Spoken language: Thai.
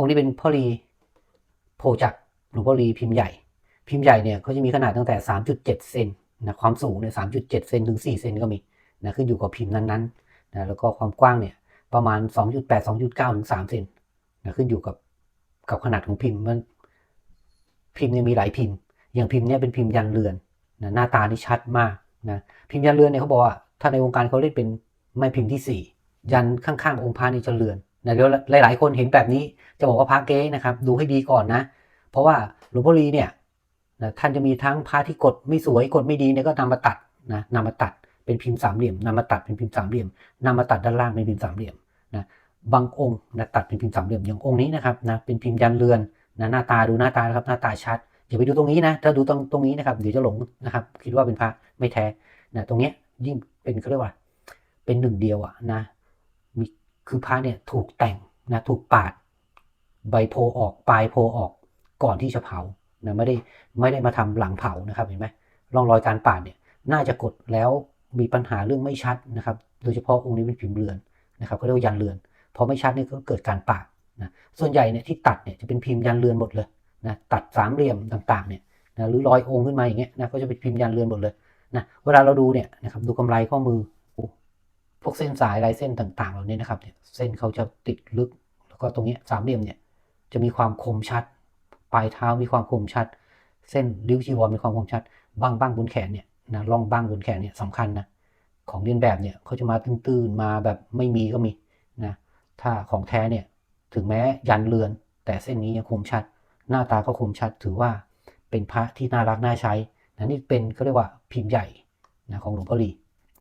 องค์นี้เป็นพ่อรีโพจักหลวงพ่อรีพิมพ์ใหญ่ พิมพ์ใหญ่เนี่ยเขาจะมีขนาดตั้งแต่ 3.7 เซนนะความสูงเนี่ย3.7 เซนถึง 4 เซนก็มีนะขึ้นอยู่กับพิมพ์นั้นๆนะแล้วก็ความกว้างเนี่ยประมาณ 2.8 2.9 ถึง 3 เซนนะขึ้นอยู่กับกับขนาดของพิมพ์มันพิมพ์เนี่ยมีหลายพิมพ์ อย่างพิมพ์เนี่ยเป็นพิมพ์ยันเรือนนะหน้าตานี่ชัดมากนะพิมพ์ยันเรือนเนี่ยเขาบอกว่าถ้าในวงการเขาเรียกเป็นไม้พิมพ์ที่ 4 ยันข้างๆองค์พระนี่จะเรือน นะเดี๋ยวหลาย ๆ คนเห็นแบบนี้จะบอกว่าพระเก๊นะครับ ดูให้ดีก่อนนะ เพราะว่าหลวงพ่อลีเนี่ยนะท่านจะมีทั้งพระที่กดไม่สวยกดไม่ดีเนี่ยก็นำมาตัดนะนำมาตัดเป็นพิมพ์สามเหลี่ยมนำมาตัดเป็นพิมพ์สามเหลี่ยมนำมาตัดด้านล่างเป็นพิมพ์สามเหลี่ยมนะบางองค์นะตัดเป็นพิมพ์สามเหลี่ยมอย่างองค์นี้นะครับนะเป็นพิมพ์ยันเรือนนะหน้าตาดูหน้าตาครับหน้าตาชัดอย่าไปดูตรงนี้นะถ้าดูตรงตรงนี้นะครับเดี๋ยวจะหลงนะครับ คิดว่าเป็นพระไม่แท้นะตรงเนี้ยยิ่งเป็นเขาเรียกว่า เป็นหนึ่งเดียวอะนะ คือพระเนี่ยถูกแต่งนะถูกปาด ใบโพออกปลายโพออกก่อนที่จะเผานะไม่ได้ไม่ได้มาทำหลังเผานะครับเห็นไหมร่องรอยการปาดเนี่ยน่าจะกดแล้วมีปัญหาเรื่องไม่ชัดนะครับ โดยเฉพาะองค์นี้เป็นพิมพ์เรือนนะครับเขาเรียกว่ายันเรือนพอไม่ชัดนี่ก็เกิดการปาดนะส่วนใหญ่เนี่ยที่ตัดเนี่ยจะเป็นพิมพ์ยันเรือนหมดเลยนะตัดสามเหลี่ยมต่างๆเนี่ยนะหรือรอยองค์ขึ้นมาอย่างเงี้ยนะก็จะเป็นพิมพ์ยันเรือนหมดเลยนะเวลาเราดูเนี่ยนะครับดูกำไรข้อมือ พวกเส้นสายลายเส้นต่างๆ เหล่านี้นะครับเนี่ยเส้นเขาจะติดลึก แล้วก็ตรงนี้สามเหลี่ยมเนี่ยจะมีความคมชัด ปลายเท้ามีความคมชัด เส้นริ้วจีวรมีความคมชัดบ้างบ้างบนแขนเนี่ยนะร่องบ้างบนแขนเนี่ยสำคัญนะของเลียนแบบเนี่ยเขาจะมาตื้นๆมาแบบไม่มีก็มีนะถ้าของแท้เนี่ยถึงแม้ยันเรือน แต่เส้นนี้ยังคมชัด หน้าตาก็คมชัดถือว่าเป็นพระที่น่ารักน่าใช้นะนี่เป็นเขาเรียกว่าพิมพ์ใหญ่นะของหลวงพ่อลี